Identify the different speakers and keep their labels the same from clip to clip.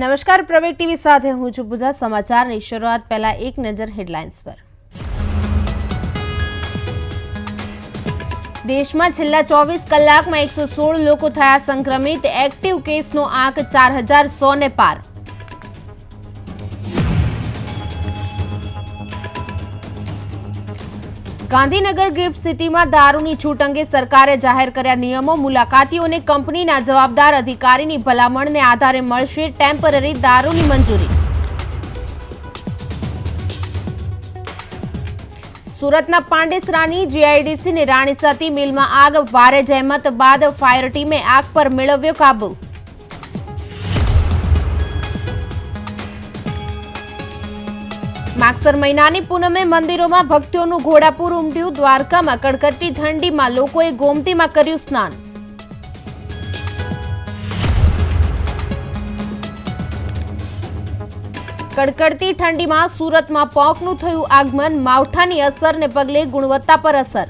Speaker 1: નમસ્કાર પ્રવેગ ટીવી સાથે હું છું પૂજા. સમાચારની શરૂઆત પહેલા એક નજર હેડલાઇન્સ પર. દેશમાં છેલ્લા ચોવીસ કલાકમાં એકસો સોળ લોકો થયા સંક્રમિત. એક્ટિવ કેસનો આંક ચાર હજાર સો ને પાર. ગાંધીનગર ગિફ્ટ સિટીમાં દારૂની છૂટ અંગે સરકારે જાહેર કર્યા નિયમો, મુલાકાતીઓને કંપનીના જવાબદાર અધિકારીની ભલામણને આધારે મળશે ટેમ્પરરી દારૂની મંજૂરી. સુરતના પાંડેસરાની જીઆઈડીસીની રાણીસાતી મિલમાં આગ, વારે જહેમત બાદ ફાયર ટીમે આગ પર મેળવ્યો કાબુ. માગસર મહિનાની પૂનમે મંદિરોમાં ભક્તોનું ઘોડાપુર ઉમટ્યું. દ્વારકામાં કડકડતી ઠંડીમાં લોકોએ ગોમતીમાં કર્યું સ્નાન. કડકડતી ઠંડીમાં સુરતમાં પોકનું થયું આગમન. માવઠાની અસરને પગલે ગુણવત્તા પર અસર.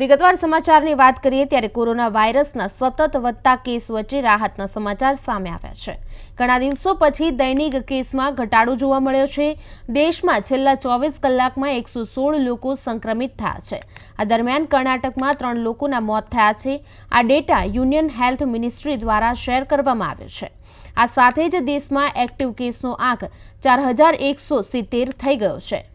Speaker 1: વિગતવાર સમાચારની વાત કરીએ ત્યારે કોરોના વાયરસના સતત વધતા કેસ વચ્ચે રાહતના સમાચાર સામે આવ્યા છે. ઘણા દિવસો પછી દૈનિક કેસમાં ઘટાડો જોવા મળ્યો છે. દેશમાં છેલ્લા ચોવીસ કલાકમાં એકસો સોળ લોકો સંક્રમિત થયા છે. આ દરમિયાન કર્ણાટકમાં ત્રણ લોકોના મોત થયા છે. આ ડેટા યુનિયન હેલ્થ મિનિસ્ટ્રી દ્વારા શેર કરવામાં આવ્યો છે. આ સાથે જ દેશમાં એક્ટિવ કેસનો આંક ચાર હજાર એકસો સિત્તેર થઈ ગયો છે.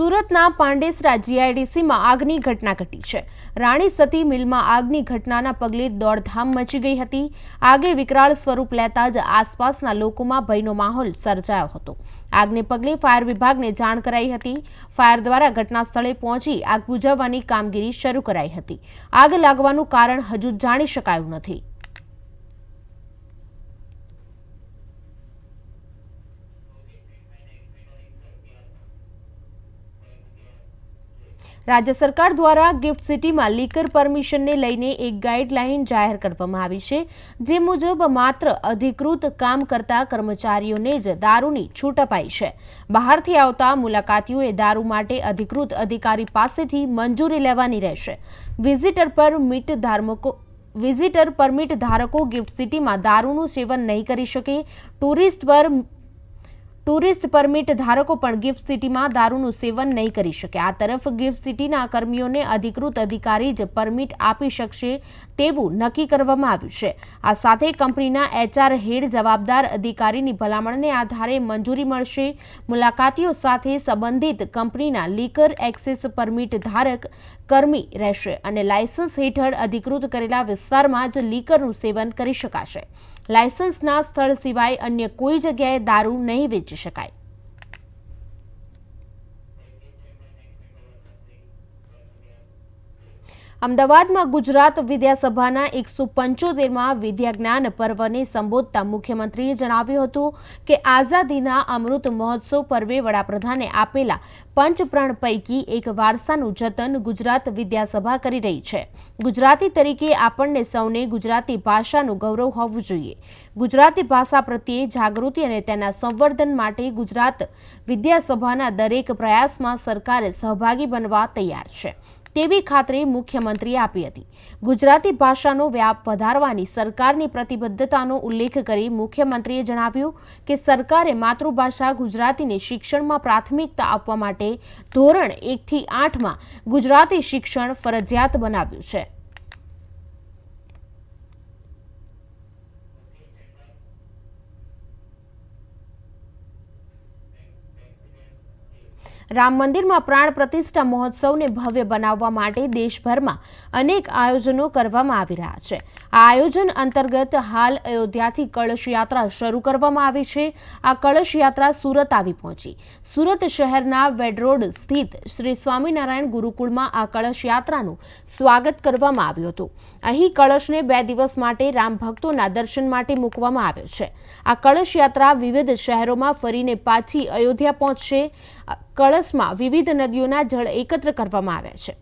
Speaker 1: સુરતના પાંડેસરા જીઆઈડીસીમાં આગની ઘટના ઘટી છે. રાણી સતી મિલમાં આગની ઘટનાના પગલે દોડધામ મચી ગઈ હતી. આગે વિકરાળ સ્વરૂપ લેતા જ આસપાસના લોકોમાં ભયનો માહોલ સર્જાયો હતો. આગને પગલે ફાયર વિભાગને જાણ કરાઈ હતી. ફાયર દ્વારા ઘટના સ્થળે પહોંચી આગ બુઝાવવાની કામગીરી શરૂ કરાઈ હતી. આગ લાગવાનું કારણ હજુ જાણી શકાયું નથી. રાજ્ય સરકાર દ્વારા ગિફ્ટ સિટીમાં લીકર પરમિશનને લઈને એક ગાઈડલાઈન જાહેર કરવામાં આવી છે, જે મુજબ માત્ર અધિકૃત કામ કરતા કર્મચારીઓને જ દારૂની છૂટ અપાઈ છે. બહારથી આવતા મુલાકાતીઓએ દારૂ માટે અધિકૃત અધિકારી પાસેથી મંજૂરી લેવાની રહેશે. વિઝિટર પર મીટ ધારમકો વિઝિટર પરમિટ ધારકો ગિફ્ટ સિટીમાં દારૂનું સેવન નહીં કરી શકે. ટુરિસ્ટ પર ટુરિસ્ટ પરમિટ ધારકો પણ ગિફ્ટ સિટીમાં દારૂનું સેવન નહીં કરી શકે. આ તરફ ગિફ્ટ સિટીના કર્મીઓને અધિકૃત અધિકારી જ પરમિટ આપી શકશે તેવું નક્કી કરવામાં આવ્યું છે. આ સાથે કંપનીના એચઆર હેડ જવાબદાર અધિકારીની ભલામણને આધારે મંજૂરી મળશે. મુલાકાતીઓ સાથે સંબંધિત કંપનીના લીકર એક્સેસ પરમિટ ધારક કર્મી રહેશે અને લાયસન્સ હેઠળ અધિકૃત કરેલા વિસ્તારમાં જ લીકરનું સેવન કરી શકાશે. લાયસન્સના સ્થળ સિવાય અન્ય કોઈ જગ્યાએ દારૂ નહીં વેચી શકાય. અમદાવાદમાં ગુજરાત વિદ્યાસભાના એકસો પંચોતેરમાં વિદ્યાજ્ઞાન પર્વને સંબોધતા મુખ્યમંત્રીએ જણાવ્યું હતું કે આઝાદીના અમૃત મહોત્સવ પર્વે વડાપ્રધાને આપેલા પંચપ્રણ પૈકી એક વારસાનું જતન ગુજરાત વિદ્યાસભા કરી રહી છે. ગુજરાતી તરીકે આપણને સૌને ગુજરાતી ભાષાનું ગૌરવ હોવું જોઈએ. ગુજરાતી ભાષા પ્રત્યે જાગૃતિ અને તેના સંવર્ધન માટે ગુજરાત વિદ્યાસભાના દરેક પ્રયાસમાં સરકારે સહભાગી બનવા તૈયાર છે. તેવી ખાતરી મુખ્યમંત્રીએ આપી હતી. ગુજરાતી ભાષાનો વ્યાપ વધારવાની સરકારની પ્રતિબદ્ધતાનો ઉલ્લેખ કરી મુખ્યમંત્રીએ જણાવ્યું કે સરકારે માતૃભાષા ગુજરાતીને શિક્ષણમાં પ્રાથમિકતા આપવા માટે ધોરણ એકથી આઠમાં ગુજરાતી શિક્ષણ ફરજિયાત બનાવ્યું છે. રામ મંદિરમાં પ્રાણ પ્રતિષ્ઠા મહોત્સવને ભવ્ય બનાવવા માટે દેશભરમાં અનેક આયોજનો કરવામાં આવી રહ્યા છે. આ આયોજન અંતર્ગત હાલ અયોધ્યાથી કળશ યાત્રા શરૂ કરવામાં આવી છે. આ કળશ યાત્રા સુરત આવી પહોંચી. સુરત શહેરના વેડરોડ સ્થિત શ્રી સ્વામિનારાયણ ગુરુકુળમાં આ કળશ યાત્રાનું સ્વાગત કરવામાં આવ્યું હતું. અહીં કળશને બે દિવસ માટે રામ ભક્તોના દર્શન માટે મૂકવામાં આવ્યો છે. આ કળશ યાત્રા વિવિધ શહેરોમાં ફરીને પાછી અયોધ્યા પહોંચશે. કળશમાં વિવિધ નદીઓના જળ એકત્ર કરવામાં આવ્યા છે.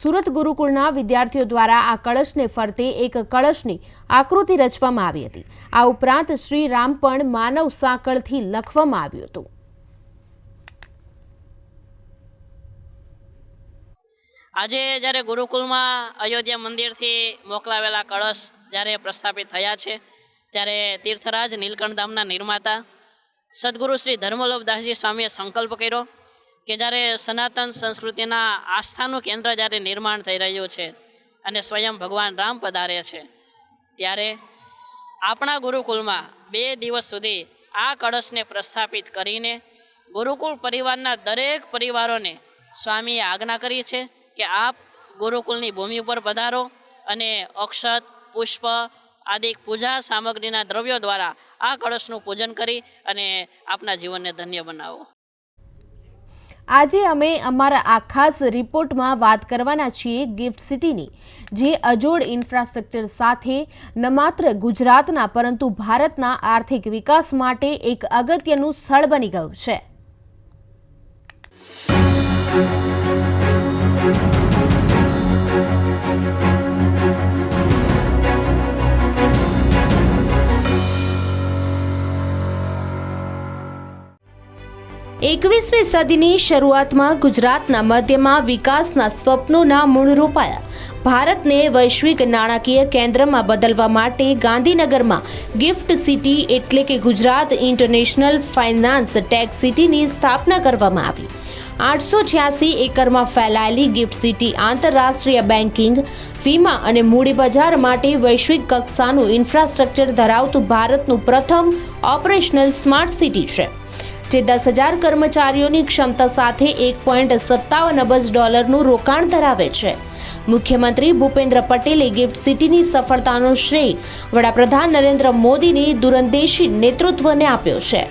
Speaker 1: સુરત ગુરુકુળના વિદ્યાર્થીઓ દ્વારા આ કળશને ફરતે એક કળશની આકૃતિ રચવામાં આવી હતી. આ ઉપરાંત શ્રી રામ પણ માનવ સાંકળથી લખવામાં આવ્યું હતું.
Speaker 2: આજે જ્યારે ગુરુકુલમાં અયોધ્યા મંદિરથી મોકલાવેલા કળશ જ્યારે પ્રસ્થાપિત થયા છે, ત્યારે તીર્થરાજ નીલકંઠ ધામના નિર્માતા સદગુરુ શ્રી ધર્મલોભદાસજી સ્વામીએ સંકલ્પ કર્યો કે જ્યારે સનાતન સંસ્કૃતિના આસ્થાનું કેન્દ્ર જ્યારે નિર્માણ થઈ રહ્યું છે અને સ્વયં ભગવાન રામ પધારે છે, ત્યારે આપણા ગુરુકુલમાં બે દિવસ સુધી આ કળશને પ્રસ્થાપિત કરીને ગુરુકુળ પરિવારના દરેક પરિવારોને સ્વામીએ આજ્ઞા કરી છે કે આપ ગુરુકુલની ભૂમિ ઉપર પધારો અને અક્ષત, પુષ્પ આદિ પૂજા સામગ્રીના દ્રવ્યો દ્વારા આ કળશનું પૂજન કરી અને આપના જીવનને ધન્ય બનાવો.
Speaker 1: આજે અમે અમારા આ ખાસ રિપોર્ટમાં વાત કરવાના છીએ ગિફ્ટ સિટીની, જે અજોડ ઇન્ફ્રાસ્ટ્રક્ચર સાથે ન માત્ર ગુજરાતના પરંતુ ભારતના આર્થિક વિકાસ માટે એક અગત્યનું સ્થળ બની ગયું છે. એકવીસમી સદીની શરૂઆતમાં ગુજરાતના મધ્યમાં વિકાસના સ્વપ્નોના મૂળ રોપાયા. ભારતને વૈશ્વિક નાણાકીય કેન્દ્રમાં બદલવા માટે ગાંધીનગરમાં ગિફ્ટ સિટી એટલે કે ગુજરાત ઇન્ટરનેશનલ ફાઇનાન્સ ટેક સિટીની સ્થાપના કરવામાં આવી. આઠસો છ્યાસી એકરમાં ફેલાયેલી ગિફ્ટ સિટી આંતરરાષ્ટ્રીય બેન્કિંગ વીમા અને મૂડીબજાર માટે વૈશ્વિક કક્ષાનું ઇન્ફ્રાસ્ટ્રક્ચર ધરાવતું ભારતનું પ્રથમ ઓપરેશનલ સ્માર્ટ સિટી છે. જે દસ હજાર કર્મચારીઓની ક્ષમતા સાથે એક પોઈન્ટ સત્તાવન અબજ ડોલરનું રોકાણ ધરાવે છે મુખ્યમંત્રી ભૂપેન્દ્ર પટેલે ગિફ્ટ સિટીની સફળતાનો શ્રેય વડાપ્રધાન નરેન્દ્ર મોદીની દૂરંદેશી નેતૃત્વને આપ્યો છે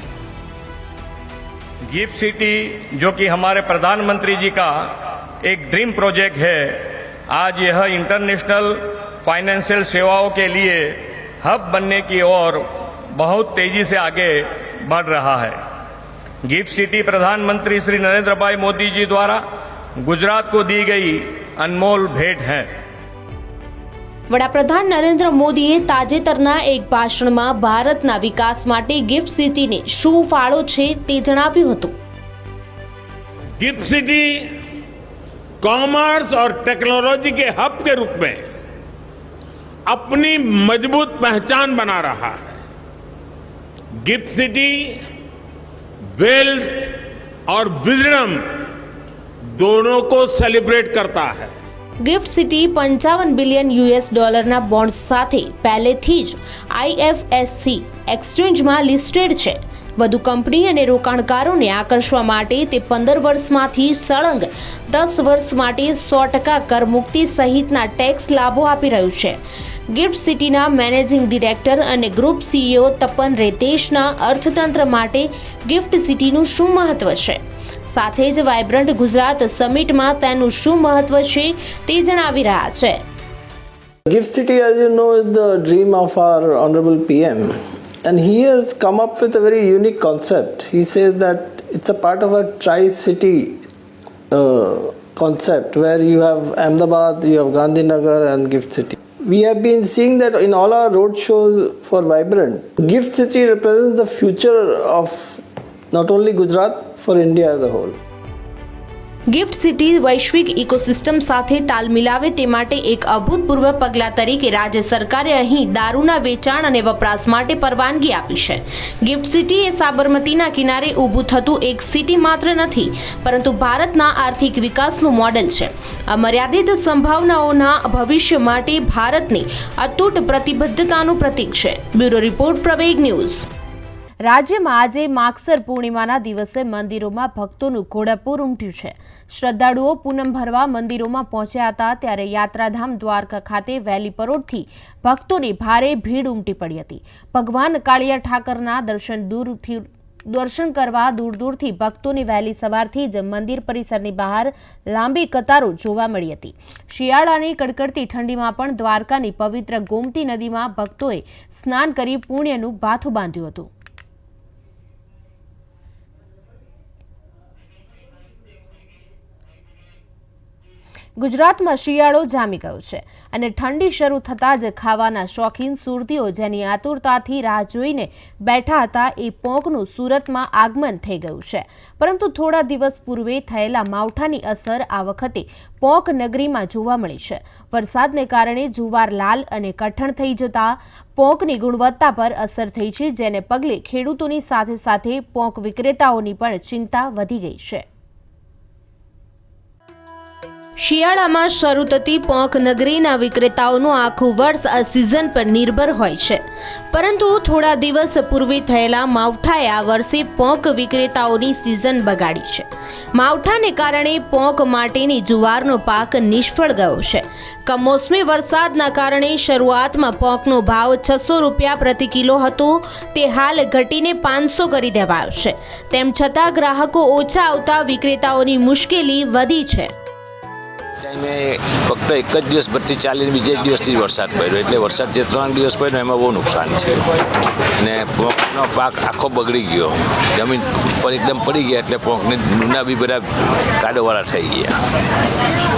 Speaker 3: गिफ्ट सिटी जो कि हमारे प्रधानमंत्री जी का एक ड्रीम प्रोजेक्ट है आज यह इंटरनेशनल फाइनेंशियल सेवाओं के लिए हब बनने की ओर बहुत तेजी से आगे बढ़ रहा है गिफ्ट सिटी प्रधानमंत्री श्री नरेंद्र भाई मोदी जी द्वारा गुजरात को दी गई अनमोल भेंट है
Speaker 1: વડાપ્રધાન નરેન્દ્ર મોદીએ તાજેતરના એક ભાષણમાં ભારતના વિકાસ માટે ગિફ્ટ સિટીને શું ફાળો છે તે જણાવ્યું હતું
Speaker 4: गिफ्ट सिटी कॉमर्स और टेक्नोलॉजी के हब के रूप में अपनी मजबूत पहचान बना रहा है गिफ्ट सिटी वेल्थ और विजडम दोनों को सेलिब्रेट करता है
Speaker 1: ગિફ્ટ સિટી પંચાવન બિલિયન યુએસ ડોલરના બોન્ડ સાથે પહેલેથી જ આઈએફએસસી એક્સચેન્જમાં લિસ્ટેડ છે વધુ કંપની અને રોકાણકારોને આકર્ષવા માટે તે પંદર વર્ષમાંથી સળંગ દસ વર્ષ માટે સો ટકા કરમુક્તિ સહિતના ટેક્સ લાભો આપી રહ્યું છે ગિફ્ટ સિટીના મેનેજિંગ ડિરેક્ટર અને ગ્રુપ સીઈઓ તપન રેતેશના અર્થતંત્ર માટે ગિફ્ટ સિટીનું શું મહત્વ છે સાથે જ વાઇબ્રન્ટ ગુજરાત સમિટમાં તેનું શું મહત્વ છે તે જણાવી રહ્યા છે
Speaker 5: City, as you know, is the dream of our Honorable PM. And he has come up with a very unique concept. He says that it's a part of a tri city uh, concept where you have Ahmedabad, you have Gandhinagar, and Gift City. We have been seeing that in all our road shows for Vibrant. Gift City represents the future of not only Gujarat, for India as a whole.
Speaker 1: GIFT City વૈશ્વિક ecosystem સાથે તાલ મિલાવે તે માટે એક અભૂતપૂર્વ પગલાં તરીકે રાજ્ય સરકારે અહીં દારૂના વેચાણ અને વપરાશ માટે પરવાનગી આપી છે. ગિફ્ટ સિટી એ સાબરમતીના કિનારે ઊભું થતું એક સિટી માત્ર નથી, પરંતુ ભારતના આર્થિક વિકાસનું મોડેલ છે. આ મર્યાદિત સંભાવનાઓના ભવિષ્ય માટે ભારતની અતૂટ પ્રતિબદ્ધતાનું પ્રતીક છે. Bureau report Praveg news. રાજ્યમાં આજે માગસર પૂર્ણિમાના દિવસે મંદિરોમાં ભક્તોનું ઘોડાપૂર ઉમટ્યું છે. શ્રદ્ધાળુઓ પૂનમ ભરવા મંદિરોમાં પહોંચ્યા હતા ત્યારે યાત્રાધામ દ્વારકા ખાતે વહેલી પરોઢથી ભક્તોની ભારે ભીડ ઉમટી પડી હતી. ભગવાન કાળિયા ઠાકરના દર્શન દૂરથી દર્શન કરવા દૂર દૂરથી ભક્તોની વહેલી સવારથી જ મંદિર પરિસરની બહાર લાંબી કતારો જોવા મળી હતી. શિયાળાની કડકડતી ઠંડીમાં પણ દ્વારકાની પવિત્ર ગોમતી નદીમાં ભક્તોએ સ્નાન કરી પુણ્યનું ભાથું બાંધ્યું હતું. ગુજરાતમાં શિયાળો જામી ગયો છે અને ઠંડી શરૂ થતાં જ ખાવાના શોખીન સુરતીઓ જેની આતુરતાથી રાહ જોઈને બેઠા હતા એ પોંકનું સુરતમાં આગમન થઈ ગયું છે. પરંતુ થોડા દિવસ પૂર્વે થયેલા માવઠાની અસર આ વખતે પોંક નગરીમાં જોવા મળી છે. વરસાદને કારણે જુવાર લાલ અને કઠણ થઈ જતા પોંકની ગુણવત્તા પર અસર થઈ છે, જેને પગલે ખેડૂતોની સાથે સાથે પોંક વિક્રેતાઓની પણ ચિંતા વધી ગઈ છે. શિયાળામાં શરૂ થતી પોંખ નગરીના વિક્રેતાઓનું આખું વર્ષ આ સિઝન પર નિર્ભર હોય છે. પરંતુ થોડા દિવસ પૂર્વે થયેલા માવઠાએ આ વર્ષે પોંક વિક્રેતાઓની સિઝન બગાડી છે. માવઠાને કારણે પોંક માટેની જુવારનો પાક નિષ્ફળ ગયો છે. કમોસમી વરસાદના કારણે શરૂઆતમાં પોંકનો ભાવ છસો રૂપિયા પ્રતિ કિલો હતો. તે હાલ ઘટીને પાંચસો કરી દેવાયો છે. તેમ છતાં ગ્રાહકો ઓછા આવતા વિક્રેતાઓની મુશ્કેલી વધી છે.
Speaker 6: ટાઈમે ફક્ત એક જ દિવસ ભરતી ચાલીને બીજે દિવસથી વરસાદ પડ્યો. એટલે વરસાદ જે ત્રણ દિવસ પડ્યો એમાં બહુ નુકસાન થયું. અને પોંકનો પાક આખો બગડી ગયો. જમીન પર એકદમ પડી ગયા એટલે પોંકને ડૂના બી બધા કાદોવાળા થઈ ગયા.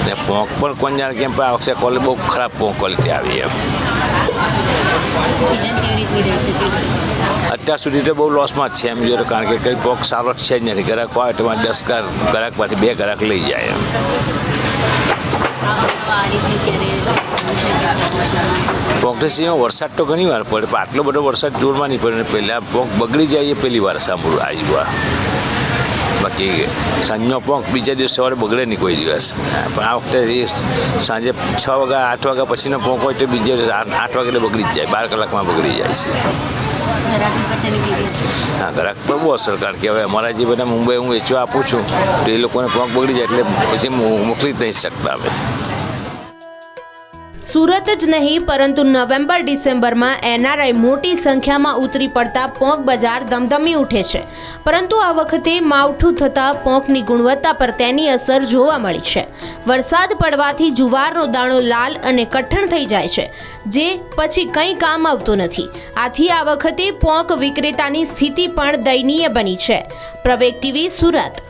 Speaker 6: અને પોંક પણ કોણ જાણે કેમ પણ આ વખતે ક્વોલિટી બહુ ખરાબ પોંક ક્વોલિટી આવી એમ. અત્યાર સુધી તો બહુ લોસમાં જ છે એમ. જોઈએ કારણ કે કંઈ પોક સારો છે જ નથી. ગ્રાહક હોય તો દસ ગ્રાહકમાંથી બે ગ્રાહક લઈ જાય એમ. કોંગ્રેસીનો વરસાદ તો ઘણી વાર પડે, પણ આટલો બધો વરસાદ જોરમાં નહીં પડે. પહેલાં પોંક બગડી જાય પહેલી વાર સાંભળ્યું આવ્યું બાકી સાંજનો પોંક બીજા દિવસ સવારે બગડે નહીં કોઈ દિવસ. પણ આ વખતે સાંજે છ વાગ્યા, આઠ વાગ્યા પછીનો પોંક હોય તો બીજે દિવસ આઠ વાગે બગડી જ જાય, બાર કલાકમાં બગડી જાય છે. હા પર બહુ અસર કારણ કે હવે અમારા જે બધા મુંબઈ હું વેચવા આપું છું, તો એ લોકોને પગ બગડી જાય એટલે પછી મોકલી જ નહીં શકતા અમે.
Speaker 1: સુરત જ નહીં, પરંતુ નવેમ્બર, ડિસેમ્બરમાં એનઆરઆઈ મોટી સંખ્યામાં ઉતરી પડતા પોંક બજાર ધમધમી ઉઠે છે. પરંતુ આ વખતે માવઠું થતાં પોંકની ગુણવત્તા પર તેની અસર જોવા મળી છે. વરસાદ પડવાથી જુવારનો દાણો લાલ અને કઠણ થઈ જાય છે, જે પછી કંઈ કામ આવતું નથી. આથી આ વખતે પોંક વિક્રેતાની સ્થિતિ પણ દયનીય બની છે. પ્રવેગ ટીવી સુરત.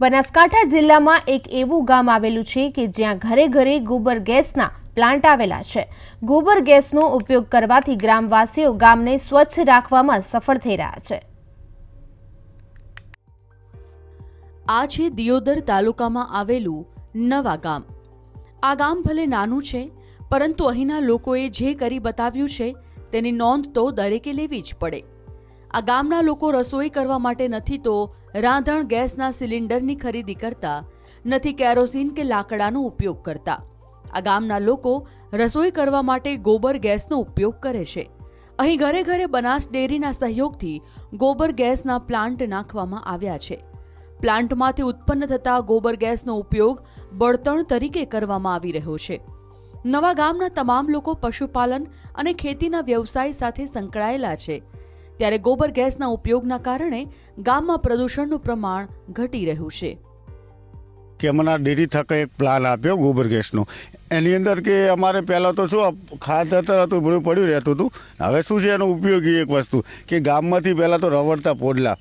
Speaker 1: બનાસકાંઠા જિલ્લામાં એક એવું ગામ આવેલું છે કે જ્યાં ઘરે ઘરે ગોબર ગેસના પ્લાન્ટ આવેલા છે. ગોબર ગેસનો ઉપયોગ કરવાથી ગ્રામવાસીઓ ગામને સ્વચ્છ રાખવામાં સફળ થઈ રહ્યા છે.
Speaker 7: આ છે દિયોદર તાલુકામાં આવેલું નવા ગામ. આ ગામ ભલે નાનું છે, પરંતુ અહીંના લોકોએ જે કરી બતાવ્યું છે, તેની નોંધ તો દરેકે લેવી જ પડે. આ ગામના લોકો રસોઈ કરવા માટે નથી તો રાંધણ ગેસના સિલિન્ડરની ખરીદી કરતા નથી કેરોસીન કે લાકડાનો ઉપયોગ કરતા. આ ગામના લોકો રસોઈ કરવા માટે ગોબર ગેસનો ઉપયોગ કરે છે. અહીં ઘરે ઘરે બનાસ ડેરીના સહયોગથી ગોબર ગેસના પ્લાન્ટ નાખવામાં આવ્યા છે. પ્લાન્ટમાંથી ઉત્પન્ન થતા ગોબર ગેસનો ઉપયોગ બળતણ તરીકે કરવામાં આવી રહ્યો છે. નવા ગામના તમામ લોકો પશુપાલન અને ખેતીના વ્યવસાય સાથે સંકળાયેલા છે. ત્યારે ગોબર ગેસના ઉપયોગના કારણે ગામમાં પ્રદૂષણનું પ્રમાણ ઘટી રહ્યું છે.
Speaker 8: કે અમને ડેરી થકે એક પ્લાન આપ્યો ગોબર ગેસનો. એની અંદર કે અમારે પહેલાં તો શું ખાતર હતું, બધું પડ્યું રહેતું હતું. હવે શું છે એનો ઉપયોગી એક વસ્તુ, કે ગામમાંથી પહેલાં તો રવડતા પોડલા.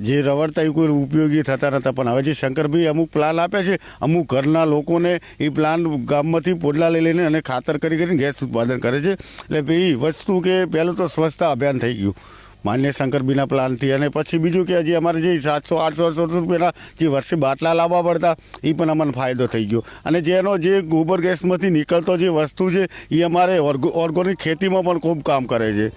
Speaker 8: જે રવડતા એ કોઈ ઉપયોગી થતા નહોતા પણ હવે જે શંકરભાઈ અમુક પ્લાન આપે છે, અમુક ઘરના લોકોને એ પ્લાન ગામમાંથી પોડલા લઈ લઈને અને ખાતર કરી કરીને ગેસ ઉત્પાદન કરે છે. એટલે ભાઈ વસ્તુ કે પહેલું તો સ્વચ્છતા અભિયાન થઈ ગયું. માન્ય શંકરબીના પ્લાનથી અને પછી બીજું કે હજી અમારે જે સાતસો, આઠસો આઠસો રૂપિયાના જે વર્ષે બાટલા લાવવા પડતા એ પણ અમને ફાયદો થઈ ગયો. અને જેનો જે ગોબર ગેસમાંથી નીકળતો જે વસ્તુ છે એ અમારે ઓર્ગોનિક ખેતીમાં પણ ખૂબ કામ કરે છે.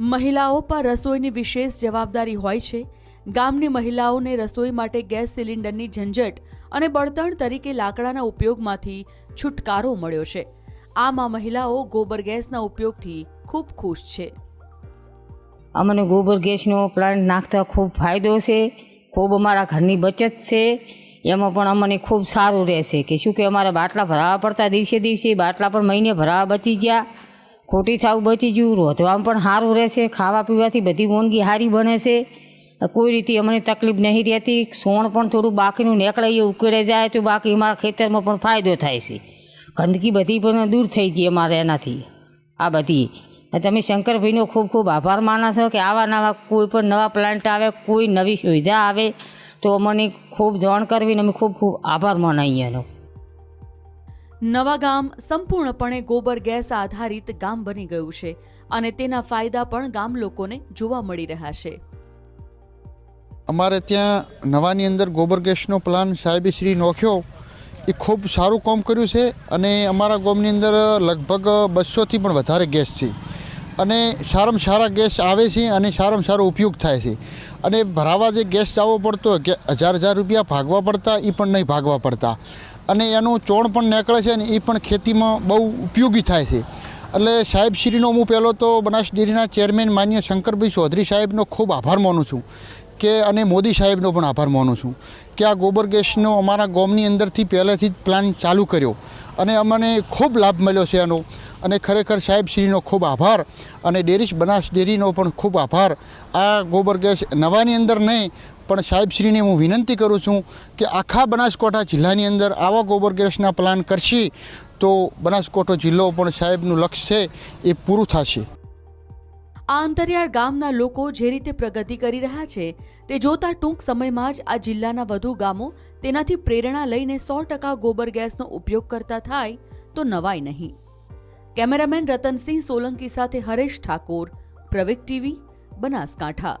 Speaker 7: મહિલાઓ પર રસોઈની વિશેષ જવાબદારી હોય છે. ગામની મહિલાઓને રસોઈ માટે ગેસ સિલિન્ડરની ઝંઝટ અને બળતણ તરીકે લાકડાના ઉપયોગમાંથી છુટકારો મળ્યો છે. આમાં મહિલાઓ ગોબર ગેસના ઉપયોગથી ખૂબ ખુશ છે.
Speaker 9: અમને ગોબર ગેસનો પ્લાન્ટ નાખતા ખૂબ ફાયદો છે, ખૂબ અમારા ઘરની બચત છે, એમાં પણ અમને ખૂબ સારું રહેશે કે શું કે અમારા બાટલા ભરાવા પડતા દિવસે દિવસે બાટલા પણ મહિને ભરાવા બચી ગયા. ખોટી થાવું બચી ગયું, રોધવામાં પણ સારું રહેશે, ખાવા પીવાથી બધી વાનગી સારી બને છે. કોઈ રીતે અમને તકલીફ નહીં રહેતી, સોણ પણ થોડું બાકીનું નીકળે એ ઉકેળે જાય તો બાકી અમારા ખેતરમાં પણ ફાયદો થાય છે. ગંદકી બધી પણ દૂર થઈ ગઈ અમારે એનાથી, આ બધી. તમે શંકરભાઈનો ખૂબ ખૂબ આભાર માના છો કે આવા નવા કોઈ પણ નવા પ્લાન્ટ આવે કોઈ નવી સુવિધા આવે તો અમને ખૂબ જાણ કરવી ને અમે ખૂબ ખૂબ આભાર માનાઈએ એનો
Speaker 7: નવા ગામ સંપૂર્ણપણે ગોબર ગેસ આધારિત ગામ બની ગયું છે અને તેના ફાયદા પણ ગામ લોકોને જોવા મળી રહ્યા છે.
Speaker 10: અમારે ત્યાં નવાની અંદર ગોબર ગેસનો પ્લાન સાહેબે શ્રી નોખ્યો. એ ખૂબ સારું કામ કર્યું છે અને અમારા ગામની અંદર લગભગ બસોથી પણ વધારે ગેસ છે. અને સારામાં સારા ગેસ આવે છે અને સારામાં સારો ઉપયોગ થાય છે. અને ભરાવા જે ગેસ જવો પડતો કે હજાર હજાર રૂપિયા ભાગવા પડતા એ પણ નહીં ભાગવા પડતા. અને એનું ચોણ પણ નીકળે છે અને એ પણ ખેતીમાં બહુ ઉપયોગી થાય છે. એટલે સાહેબશ્રીનો હું પહેલો તો બનાસ ડેરીના ચેરમેન માન્ય શંકરભાઈ ચૌધરી સાહેબનો ખૂબ આભાર માનું છું. કે અને મોદી સાહેબનો પણ આભાર માનું છું. કે આ ગોબર ગેસનો અમારા ગામની અંદરથી પહેલેથી જ પ્લાન ચાલુ કર્યો. અને અમને ખૂબ લાભ મળ્યો છે એનો. અને ખરેખર સાહેબશ્રીનો ખૂબ આભાર અને ડેરીશ બનાસ ડેરીનો પણ ખૂબ આભાર. આ ગોબર ગેસ નવાની અંદર નહીં, પણ સાહેબશ્રીને હું વિનંતી કરું છું કે આખા બનાસકાંઠા જિલ્લાની અંદર આવા ગોબર ગેસના પ્લાન કરશે, તો બનાસકાંઠો જિલ્લો પણ સાહેબનું લક્ષ્ય છે, એ પૂરું થશે.
Speaker 7: આ અંતરિયાળ ગામના લોકો જે રીતે પ્રગતિ કરી રહ્યા છે, તે જોતા ટૂંક સમયમાં જ આ જિલ્લાના વધુ ગામો તેનાથી પ્રેરણા લઈને સો ટકા ગોબર ગેસનો ઉપયોગ કરતા થાય, તો નવાય નહીં. કેમેરામેન રતનસિંહ સોલંકી સાથે હરેશ ઠાકોર, પ્રવેક ટીવી, બનાસકાંઠા.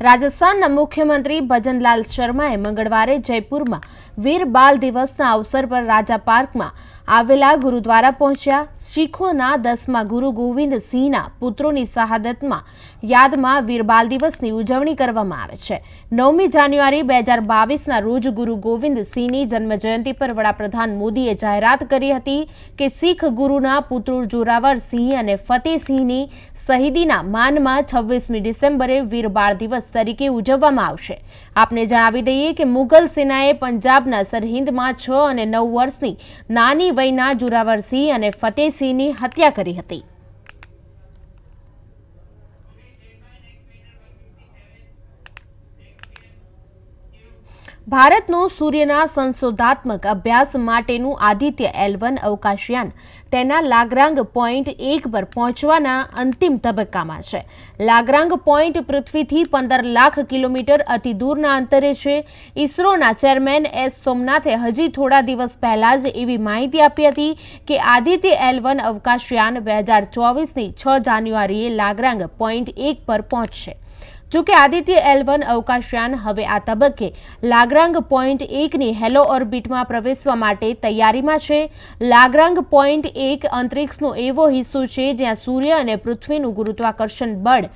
Speaker 1: રાજસ્થાનના મુખ્યમંત્રી ભજનલાલ શર્માએ મંગળવારે જયપુરમાં વીર બાલ દિવસના અવસર પર રાજા પાર્કમાં આવેલા ગુરુદ્વારા પહોંચ્યા. શીખોના દસમા ગુરુ ગોવિંદ સિંહના પુત્રોની શહાદતમાં યાદમાં વીરબાલ દિવસની ઉજવણી કરવામાં આવે છે. નવમી જાન્યુઆરી બે હજાર બાવીસના રોજ ગુરુ ગોવિંદ સિંહની જન્મજયંતિ પર વડાપ્રધાન મોદીએ જાહેરાત કરી હતી કે શીખ ગુરુના પુત્રો જોરાવર સિંહ અને ફતેહસિંહની શહીદીના માનમાં છવ્વીસમી ડિસેમ્બરે વીરબાળ દિવસ તરીકે ઉજવવામાં આવશે. આપને જણાવી દઈએ કે મુઘલ સેનાએ પંજાબના સરહિંદમાં છ અને નવ વર્ષની નાની વયના જોરાવરસિંહ અને ફતેહસિંહની હત્યા કરી હતી. ભારતનું સૂર્યના સંશોધાત્મક અભ્યાસ માટેનું આદિત્ય એલ વન અવકાશયાન તેના લાગરાંગ પોઈન્ટ એક પર પહોંચવાના અંતિમ તબક્કામાં છે. લાગ્રાંગ પોઈન્ટ પૃથ્વીથી પંદર લાખ કિલોમીટર અતિ દૂરના અંતરે છે. ઇસરોના ચેરમેન એસ સોમનાથે હજી થોડા દિવસ પહેલા જ એવી માહિતી આપી હતી કે આદિત્ય એલ વન અવકાશયાન બે હજાર ચોવીસની છ જાન્યુઆરીએ લાગરાંગ પોઈન્ટ એક પર પહોંચશે. જોકે આદિત્ય એલ વન અવકાશયાન હવે આ તબક્કે લાગ્રાંગ પોઈન્ટ એકની હેલો ઓર્બિટમાં પ્રવેશવા માટે તૈયારીમાં છે. લાગ્રાંગ પોઈન્ટ એક અંતરિક્ષનો એવો હિસ્સો છે જ્યાં સૂર્ય અને પૃથ્વીનું ગુરુત્વાકર્ષણ બળ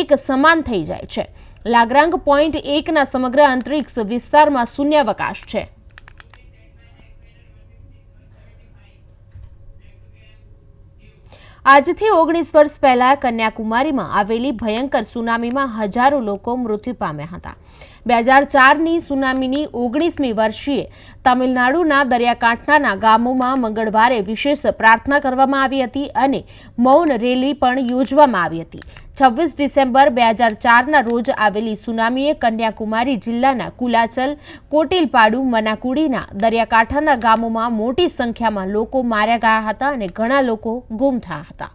Speaker 1: એક સમાન થઈ જાય છે. લાગ્રાંગ પોઈન્ટ એકના સમગ્ર અંતરિક્ષ વિસ્તારમાં શૂન્યાવકાશ છે. આજથી ઓગણીસ વર્ષ પહેલા કન્યાકુમારીમાં આવેલી ભયંકર સુનામીમાં હજારો લોકો મૃત્યુ પામ્યા હતા. બે હજાર ચારની સુનામીની ઓગણીસમી વર્ષીય તમિલનાડુના દરિયાકાંઠાના ગામોમાં મંગળવારે વિશેષ પ્રાર્થના કરવામાં આવી હતી અને મૌન રેલી પણ યોજવામાં આવી હતી. છવ્વીસ ડિસેમ્બર બે હજાર ચારના રોજ આવેલી સુનામીએ કન્યાકુમારી જિલ્લાના કુલાચલ, કોટિલપાડુ, મનાકુડીના દરિયાકાંઠાના ગામોમાં મોટી સંખ્યામાં લોકો માર્યા ગયા હતા અને ઘણા લોકો ગુમ થયા હતા.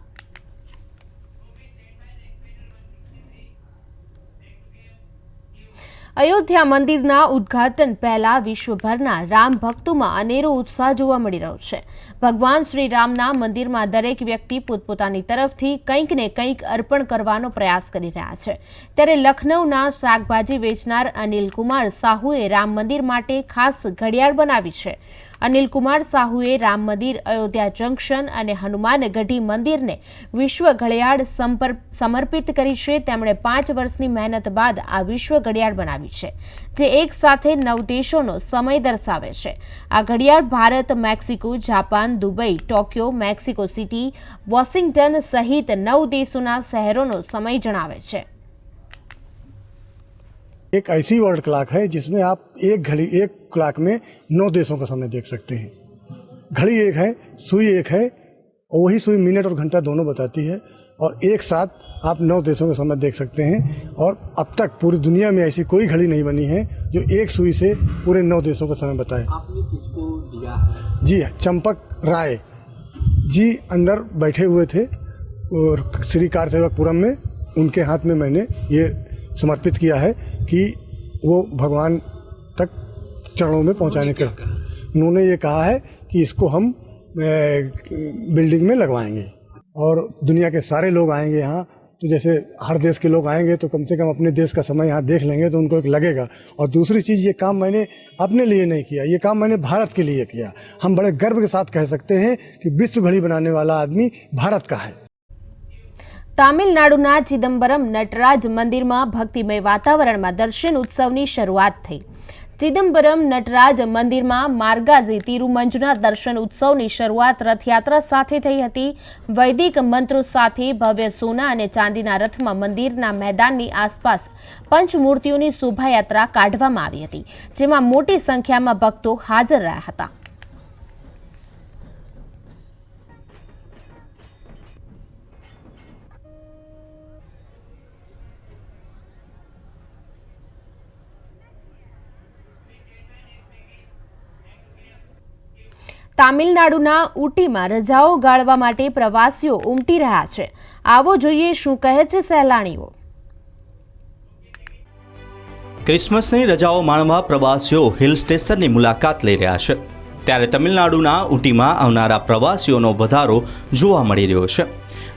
Speaker 1: અયોધ્યા મંદિરના ઉદ્ઘાટન પહેલા વિશ્વભરના રામ ભક્તોમાં અનેરો ઉત્સાહ જોવા મળી રહ્યો છે. ભગવાન શ્રી રામના મંદિરમાં દરેક વ્યક્તિ પોતપોતાની તરફથી કંઈક ને કંઈક અર્પણ કરવાનો પ્રયાસ કરી રહ્યા છે. ત્યારે લખનૌના શાકભાજી વેચનાર અનિલ કુમાર સાહુએ રામ મંદિર માટે ખાસ ઘડિયાળ બનાવી છે. અનિલ કુમાર સાહુએ રામ મંદિર અયોધ્યા જંકશન અને હનુમાન ગઢી મંદિરને વિશ્વ ઘડિયાળ સંપર- સમર્પિત કરી છે તેમણે પાંચ વર્ષની મહેનત બાદ આ વિશ્વ ઘડિયાળ બનાવી છે જે એક સાથે નવ દેશોનો સમય દર્શાવે છે આ ઘડિયાળ Bharat Mexico Japan Dubai Tokyo Mexico City Washington સહિત નવ દેશોના શહેરોનો સમય જણાવે છે
Speaker 11: एक ऐसी वर्ल्ड क्लॉक है जिसमें आप एक घड़ी एक क्लॉक में नौ देशों का समय देख सकते हैं। घड़ी एक है सुई एक है और वही सुई मिनट और घंटा दोनों बताती है और एक साथ आप नौ देशों का समय देख सकते हैं और अब तक पूरी दुनिया में ऐसी कोई घड़ी नहीं बनी है जो एक सुई से पूरे नौ देशों का समय बताए।
Speaker 12: आपने किसको दिया है?
Speaker 11: जी चंपक राय जी अंदर बैठे हुए थे और श्री कार सेवकपुरम में उनके हाथ में मैंने ये समर्पित किया है कि वो भगवान तक चरणों में पहुंचाने का उन्होंने ये कहा है कि इसको हम ए, बिल्डिंग में लगवाएंगे और दुनिया के सारे लोग आएंगे यहाँ तो जैसे हर देश के लोग आएंगे तो कम से कम अपने देश का समय यहाँ देख लेंगे तो उनको एक लगेगा और दूसरी चीज़ ये काम मैंने अपने लिए नहीं किया ये काम मैंने भारत के लिए किया हम बड़े गर्व के साथ कह सकते हैं कि विश्व घड़ी बनाने वाला आदमी भारत का है
Speaker 1: તામિલનાડુના ચિદમ્બરમ નટરાજ મંદિરમાં ભક્તિમય વાતાવરણમાં દર્શન ઉત્સવની શરૂઆત થઈ ચિદમ્બરમ નટરાજ મંદિરમાં માર્ગાઝી તિરુમંજના દર્શન ઉત્સવની શરૂઆત રથયાત્રા સાથે થઈ હતી. વૈદિક મંત્રો સાથે ભવ્ય સોના અને ચાંદીના રથમાં મંદિરના મેદાનની આસપાસ પંચમૂર્તિઓની શોભાયાત્રા કાઢવામાં આવી હતી, જેમાં મોટી સંખ્યામાં ભક્તો હાજર રહ્યા હતા. તામિલનાડુના ઉટીમાં રજાઓ ગાળવા માટે પ્રવાસીઓ ઉમટી રહ્યા છે. આવો જોઈએ શું કહે છે સહેલાણીઓ.
Speaker 13: ક્રિસમસની રજાઓ માણવા પ્રવાસીઓ હિલ સ્ટેશનની મુલાકાત લઈ રહ્યા છે. ત્યારે તમિલનાડુના ઉટીમાં આવનારા પ્રવાસીઓનો વધારો જોવા મળી રહ્યો છે.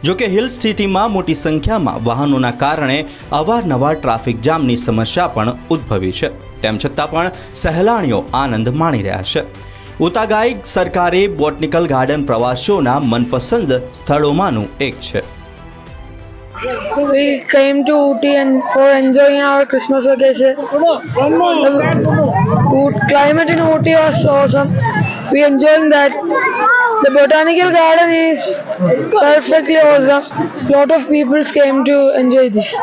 Speaker 13: જોકે હિલ સિટીમાં મોટી સંખ્યામાં વાહનોના કારણે અવારનવાર ટ્રાફિક જામની સમસ્યા પણ ઉદ્ભવી છે. તેમ છતાં પણ સહેલાણીઓ આનંદ માણી રહ્યા છે. ઉતાગાઈ સરકારે બોટનિકલ ગાર્ડન પ્રવાસીઓના મનપસંદ સ્થળોમાંનું એક છે
Speaker 14: We came to Ooty and for enjoying our Christmas vacation. The climate in Ooty was awesome. We enjoying that. The botanical garden is perfectly awesome. Lot of people came to enjoy this.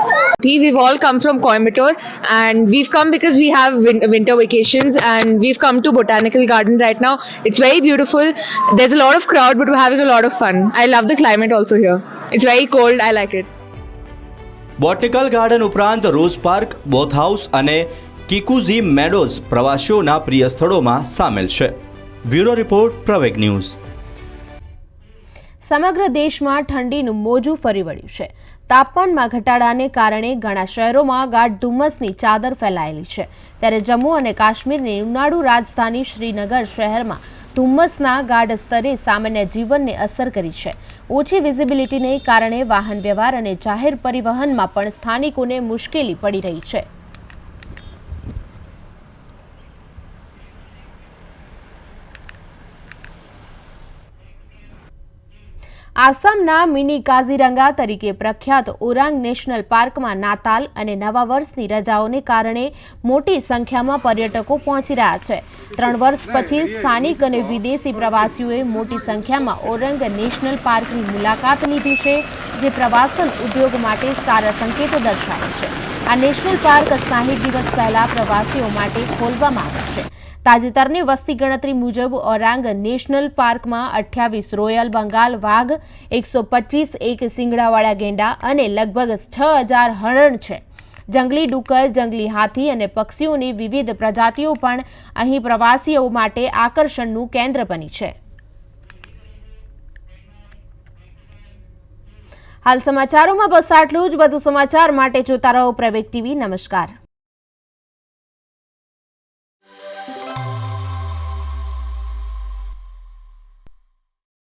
Speaker 15: We've all come from Coimbatore and we've come because we have win- winter vacations and we've come to Botanical Garden right now. It's very beautiful. There's a lot of crowd but we're having a lot of fun. I love the climate also here. It's very cold. I like it.
Speaker 13: Botanical garden ઉપરાંત rose park boat house અને કિકુઝી મેડોઝ પ્રવાસીઓના પ્રિય સ્થળોમાં સામેલ છે bureau report Praveg news
Speaker 1: સમગ્ર દેશમાં ઠંડીનું મોજું ફરી વળ્યું છે. તાપમાનમાં ઘટાડાને કારણે ઘણા શહેરોમાં ગાઢ ધુમ્મસની ચાદર ફેલાયેલી છે. ત્યારે જમ્મુ અને કાશ્મીરની ઉનાળુ રાજધાની શ્રીનગર શહેરમાં ધુમ્મસના ગાઢ સ્તરે સામાન્ય જીવનને અસર કરી છે. ઓછી વિઝિબિલિટીને કારણે વાહન વ્યવહાર અને જાહેર પરિવહનમાં પણ સ્થાનિકોને મુશ્કેલી પડી રહી છે. આસામના મિની કાઝીરંગા તરીકે પ્રખ્યાત ઓરાંગ નેશનલ પાર્કમાં નાતાલ અને નવા વર્ષની રજાઓને કારણે મોટી સંખ્યામાં પર્યટકો પહોંચી રહ્યા છે. ત્રણ વર્ષ પછી સ્થાનિક અને વિદેશી પ્રવાસીઓએ મોટી સંખ્યામાં ઓરંગ નેશનલ પાર્કની મુલાકાત લીધી છે, જે પ્રવાસન ઉદ્યોગ માટે સારા સંકેતો દર્શાવે છે. આ નેશનલ પાર્ક સાહીઠ દિવસ પહેલા પ્રવાસીઓ માટે ખોલવામાં આવ્યો છે. તાજેતરની વસ્તી ગણતરી મુજબ ઓરાંગ નેશનલ પાર્કમાં અઠ્યાવીસ રોયલ બંગાળ વાઘ, એકસો પચીસ એક સિંગડાવાળા ગેંડા અને લગભગ છ હજાર હરણ છે. જંગલી ડુક્કર, જંગલી હાથી અને પક્ષીઓની વિવિધ પ્રજાતિઓ પણ અહીં પ્રવાસીઓ માટે આકર્ષણનું કેન્દ્ર બની છે. હાલ સમાચારોમાં બસ આટલું જ. વધુ સમાચાર માટે જોતા રહો પ્રવેગ ટીવી. નમસ્કાર.